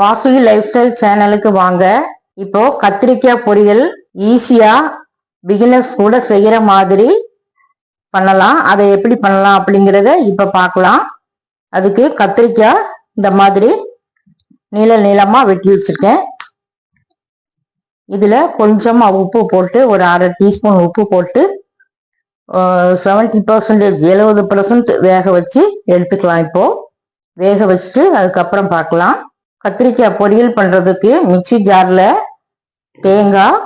Vasuki life style சேனலுக்கு வாங்க. இப்போ கத்திரிக்காய் பொரியல் ஈஸியாக பிகினர்ஸ் கூட செய்கிற மாதிரி பண்ணலாம். அதை எப்படி பண்ணலாம் அப்படிங்கிறத இப்போ பார்க்கலாம். அதுக்கு கத்திரிக்காய் இந்த மாதிரி நீள நீளமாக வெட்டி வச்சுருக்கேன். இதில் கொஞ்சமாக உப்பு போட்டு ஒரு அரை டீஸ்பூன் உப்பு போட்டு செவன்டி பர்சன்டேஜ் எழுபது பர்சன்ட் வேக வச்சு எடுத்துக்கலாம் இப்போது வேக வச்சுட்டு அதுக்கப்புறம் பார்க்கலாம். கத்திரிக்காய் பொரியல் பண்ணுறதுக்கு மிக்சி ஜாரில் தேங்காய்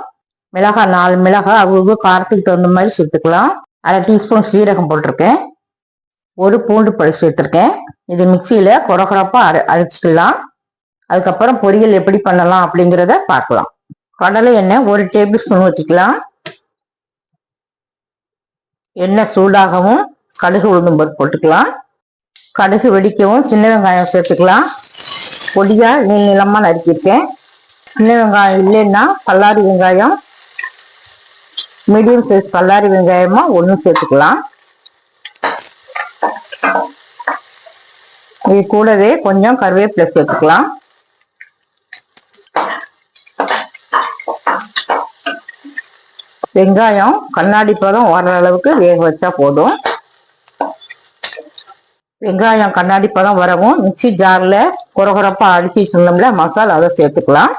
மிளகாய் நாலு மிளகாய் அவ்வளவு காரத்துக்கு தகுந்த மாதிரி சேர்த்துக்கலாம். அரை டீஸ்பூன் சீரகம் போட்டிருக்கேன். ஒரு பூண்டு பழு சேர்த்துருக்கேன். இது மிக்சியில் குறகுறப்பா அரை அரைச்சிக்கலாம். அதுக்கப்புறம் பொரியல் எப்படி பண்ணலாம் அப்படிங்கிறத பார்க்கலாம். கடலை எண்ணெய் ஒரு டேபிள் ஸ்பூன் ஊற்றிக்கலாம் எண்ணெய் சூடாகவும் கடுகு உளுந்தும் போட்டுக்கலாம். கடுகு வெடிக்கவும் சின்ன வெங்காயம் சேர்த்துக்கலாம். பொடியாக நீள் நிலமா நறுக்கியிருக்கேன். சின்ன வெங்காயம் இல்லைன்னா பல்லாரி வெங்காயம் மீடியம் சைஸ் பல்லாரி வெங்காயமா ஒன்று சேர்த்துக்கலாம். இது கூடவே கொஞ்சம் கருவேப்பிலை சேர்த்துக்கலாம். வெங்காயம் கண்ணாடி பதம் வர்ற அளவுக்கு வேக வச்சா போதும். வெங்காயம் கண்ணாடி பழம் வரவும் மிக்சி ஜாரில் குறகுறப்பாக அடிச்சு சொன்னோம்ல மசாலா அதை சேர்த்துக்கலாம்.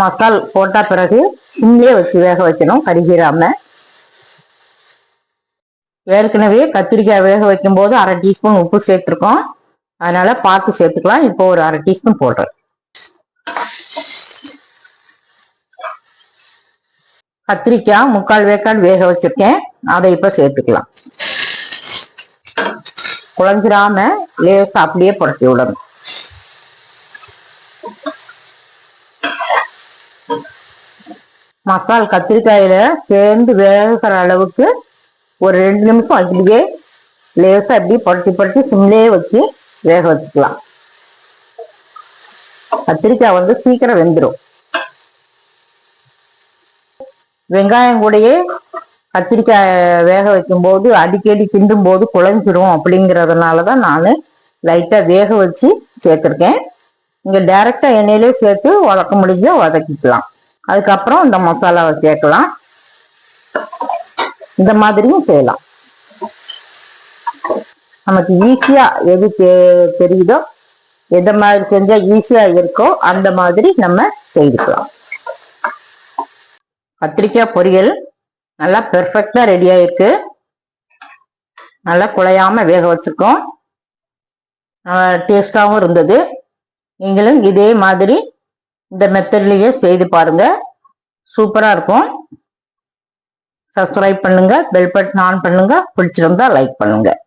மசால் போட்ட பிறகு சிம்லே வச்சு வேக வைக்கணும் கருகிராம ஏற்கனவே கத்திரிக்காய் வேக வைக்கும் போது அரை டீஸ்பூன் உப்பு சேர்த்துருக்கோம். அதனால பார்த்து சேர்த்துக்கலாம். இப்போ ஒரு அரை டீஸ்பூன் போடுறேன். கத்திரிக்காய் முக்கால் வேக்கால் வேக வச்சிருக்கேன். அதை இப்ப சேர்த்துக்கலாம். குழஞ்சிராம லேசா அப்படியே புரட்டி விடணும். மசால் கத்திரிக்காயில சேர்ந்து வேகிற அளவுக்கு ஒரு ரெண்டு நிமிஷம் அப்படியே லேசா அப்படியே புரட்டி புரட்டி சிம்லேயே வச்சு வேக வச்சுக்கலாம். கத்திரிக்காய் வந்து சீக்கிரம் வெந்துடும் வெங்காயம் கூடயே கத்திரிக்காய் வேக வைக்கும்போது அடிக்கடி கிண்டும் போது குழஞ்சிரும் அப்படிங்கிறதுனால தான் நான் லைட்டாக வேக வச்சு சேர்த்துருக்கேன். இங்கே டைரெக்டாக எண்ணெயிலே சேர்த்து வதக்க முடிஞ்ச வதக்கிக்கலாம். அதுக்கப்புறம் இந்த மசாலாவை சேர்க்கலாம். இந்த மாதிரியும் செய்யலாம். நமக்கு ஈஸியாக எது தெரியுதோ? எந்த மாதிரி செஞ்சால் ஈஸியாக இருக்கோ அந்த மாதிரி நம்ம செய்துக்கலாம். கத்திரிக்காய் பொரியல் நல்லா பெர்ஃபெக்டாக ரெடி ஆயிருக்கு. நல்லா குழையாம வேக வச்சிருக்கோம். டேஸ்டாகவும் இருந்தது. நீங்களும் இதே மாதிரி இந்த மெத்தட்லேயே செய்து பாருங்கள் சூப்பராக இருக்கும். சப்ஸ்கிரைப் பண்ணுங்கள் பெல் பட்டன் ஆன் பண்ணுங்கள் பிடிச்சிருந்தா லைக் பண்ணுங்கள்